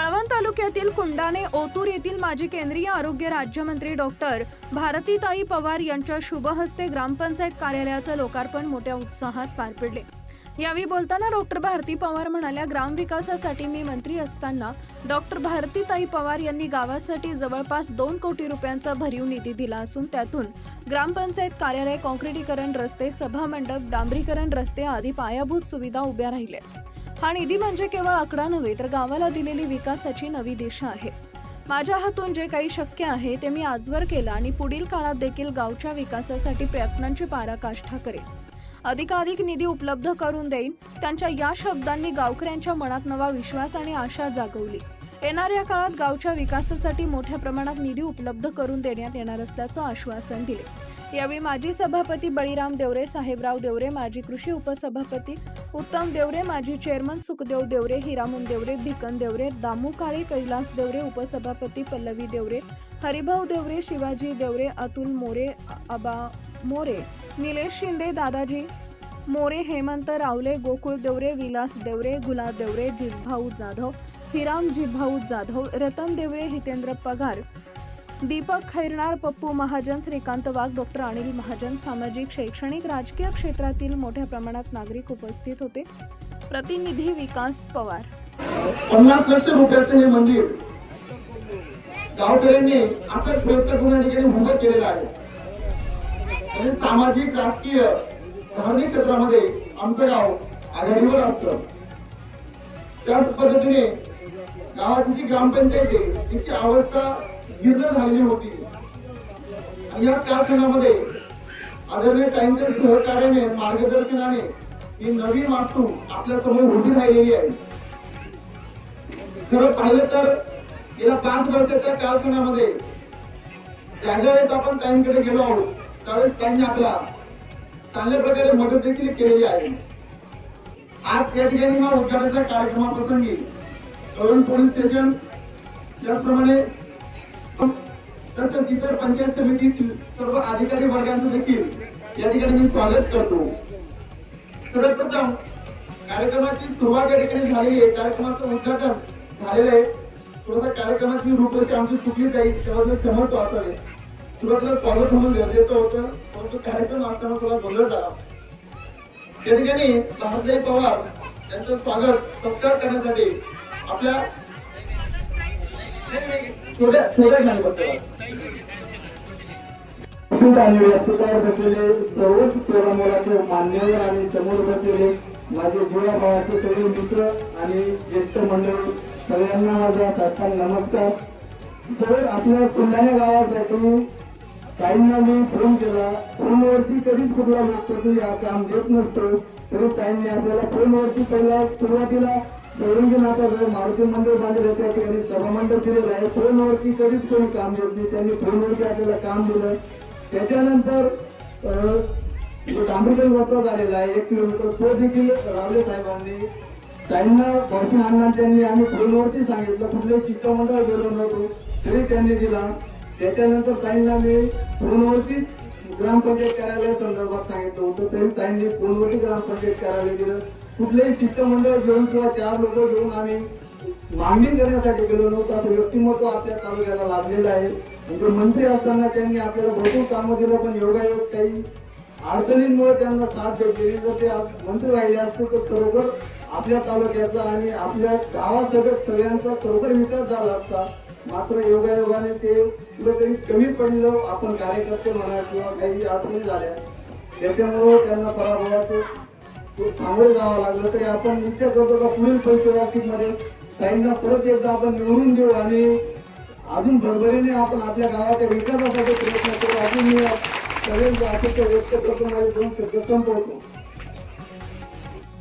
कळवण तालुक्यातील कुंडाणे ओतूर येथील माजी केंद्रीय आरोग्य राज्यमंत्री डॉक्टर भारतीताई पवार यांच्या शुभहस्ते ग्रामपंचायत कार्यालयाचं लोकार्पण मोठ्या उत्साहात पार पडले. यावेळी बोलताना डॉक्टर भारती पवार म्हणाल्या ग्रामविकासासाठी मी मंत्री असताना डॉक्टर भारतीताई पवार यांनी गावासाठी जवळपास दोन कोटी रुपयांचा भरीव निधी दिला असून त्यातून ग्रामपंचायत कार्यालय काँक्रिटीकरण रस्ते सभामंडप डांबरीकरण रस्ते आदी पायाभूत सुविधा उभ्या राहिल्या. हा निधी म्हणजे केवळ आकडा नव्हे तर गावाला दिलेली विकासाची नवी दिशा आहे. माझ्या हातून जे काही शक्य आहे ते मी आजवर केलं आणि पुढील काळात देखील गावच्या विकासासाठी प्रयत्नांची पाराकाष्ठा करेन. अधिकाधिक निधी उपलब्ध करून देईन त्यांच्या या शब्दांनी गावकऱ्यांच्या मनात नवा विश्वास आणि आशा जागवली. येणाऱ्या काळात गावच्या विकासासाठी मोठ्या प्रमाणात निधी उपलब्ध करून देण्यात येणार असल्याचं आश्वासन दिले. यावेळी माजी सभापती बळीराम देवरे साहेबराव देवरे माजी कृषी उपसभापती उत्तम देवरे माजी चेअरमन सुखदेव देवरे हिरामन देवरे भिकन देवरे दामू काळे कैलास देवरे उपसभापती पल्लवी देवरे हरिभाऊ देवरे शिवाजी देवरे अतुल मोरे आबा मोरे निलेश शिंदे दादाजी मोरे हेमंत रावले गोकुळ देवरे विलास देवरे गुलाब देवरे जिभाऊ जाधव हिराम जिभाऊ जाधव रतन देवरे हितेंद्र पगार दीपक खैरनार पप्पू महाजन श्रीकांत वाघ डॉक्टर अनिल महाजन सामाजिक शैक्षणिक राजकीय क्षेत्रातील मोठ्या प्रमाणात नागरिक उपस्थित होते. प्रतिनिधी विकास पवार. पन्नास लक्ष रुपयाचं हे मंदिर गावकऱ्यांनी आता प्रयत्न करून ठिकाणी उभं केलेलं आहे. आणि सामाजिक राजकीय धार्मिक क्षेत्रामध्ये आमचं गाव आघाडीवर असतं. त्याच पद्धतीने गावाची जी ग्रामपंचायत आहे तिची अवस्था जीर्ण झालेली होती. आणि याच कालखंडामध्ये आदरणीय त्यांच्या सहकार्याने मार्गदर्शनाने ही नवीन वास्तू आपल्यासमोर उभी राहिलेली आहे. खरं पाहिलं तर गेल्या पाच वर्षाच्या कालखंडामध्ये ज्या ज्या वेळेस आपण ताईंकडे गेलो आहोत त्यावेळेस त्यांनी आपला चांगल्या प्रकारे मदत देखील केलेली आहे. आज या ठिकाणी हा उद्घाटनाच्या कार्यक्रमाप्रसंगी तरुण पोलीस स्टेशन त्याचप्रमाणे तसंच इतर पंचायत समितीतील सर्व अधिकारी वर्गांचं देखील या ठिकाणी मी स्वागत करतो. सर्वप्रथम कार्यक्रमाची सुरुवात या ठिकाणी झालेली आहे. कार्यक्रमाचं उद्घाटन झालेलं आहे. थोडासा कार्यक्रमाची रूपरेषा आमची चुकली जाईल त्याबद्दल क्षमस्व असावे सुरुवातीला स्वागत होणं गरजेचं होतं परंतु कार्यक्रम असताना थोडा गोंधळ झाला त्या ठिकाणी भारतदेव पवार यांचं स्वागत सत्कार करण्यासाठी आपल्या आणि व्यासपीठावर बसलेले सर्वच तोडामोडाचे मान्यवर आणि समोर बसलेले माझे जुळ्या भावाचे सगळे मित्र आणि ज्येष्ठ मंडळी सगळ्यांना माझा साष्टांग नमस्कार सर आपल्या कुंडाण्या गावासाठी ताईंना मी फोन केला फोनवरती कधीच कुठला लोकप्रतिनिधी हा काम देत नसतो तरी ताईंनी आपल्याला फोनवरती पहिला सुरुवातीला नाथा मारुती मंदिर बांधलेलं त्या ठिकाणी सभामंडळ दिलेलं आहे. फोनवरती कधीच कोणी काम देत नाही. त्यांनी फोनवरती आपल्याला काम दिलं त्याच्यानंतर अं, जो रस्ता झालेला आहे एक किलोमीटर तो देखील रावले साहेबांनी त्यांना भरपूर अण्णा त्यांनी आम्ही फोनवरती सांगितलं. कुठलंही शिष्टमंडळ गेलो नव्हतो तरी त्यांनी दिला. त्याच्यानंतर ताईंना मी फोनवरती ग्रामपंचायत कार्यालय संदर्भात सांगितलं होतं. तरी त्यांनी फोनवरती ग्रामपंचायत कार्यालय दिलं कुठलेही शिष्टमंडळ घेऊन किंवा चार लोक घेऊन आम्ही मागणी करण्यासाठी गेलो नव्हतो. असं व्यक्तिमत्व आपल्या तालुक्याला लाभलेलं आहे. म्हणजे मंत्री असताना त्यांनी आपल्याला भरपूर कामं दिलं पण योगायोग काही अडचणींमुळे त्यांना साथ भेटलेली जर ते मंत्री राहिले असते तर खरोखर आपल्या तालुक्याचा आणि आपल्या गावासकट सगळ्यांचा खरोखर विकास झाला असता मात्र योगायोगाने ते कुठेतरी कमी पडलं आपण कार्यकर्ते म्हणा किंवा काही अडचणी झाल्या त्याच्यामुळं त्यांना पराभवाचं सामोरे जावं लागलं. तरी आपण विचार करतो का पुढील पंचवार्षिक ताईंना परत एकदा आपण निवडून देऊ आणि अजून भरभरीने आपण आपल्या गावाच्या विकासासाठी प्रयत्न करू. अजून मी सगळ्यांचं अपेक्षा व्यक्त करतो. माझे दोन शब्द संपवतो.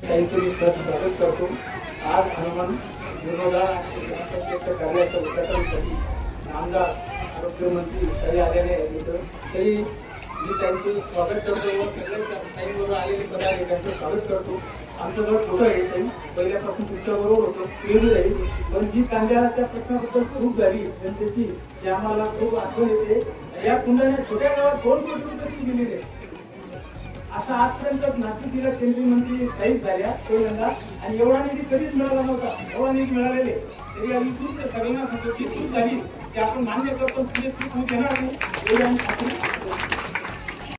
काहीतरी सर करतो. आज हनुमान विनोदा कार्याचं आमदार आरोग्यमंत्री आलेले आहेत तरी मी त्यांचं स्वागत करतो व सगळे आलेले पदाधिकारी त्यांचं स्वागत करतो. आमचं घर छोटं आहे ताई पहिल्यापासून तुमच्या बरोबर होतं. क्लिअर जाईल पण जी कांद्याच्या प्रश्नाबद्दल खूप झाली जनतेची जी आम्हाला खूप आठवण येते. या कुंडाने छोट्या काळात दोन कोटी रुपये दिलेली आहे आता आजपर्यंत नाशिक जिल्ह्यात केंद्रीय मंत्री काहीच झाल्या पहिल्यांदा आणि एवढा निधी कधीच मिळाला नव्हता. एवढा निधी मिळालेले. तरी आम्ही चूक सगळ्यांना सांगतो की चूक झाली की आपण मान्य करतो तुझी चूक होऊ देणार नाही. एवढी आम्ही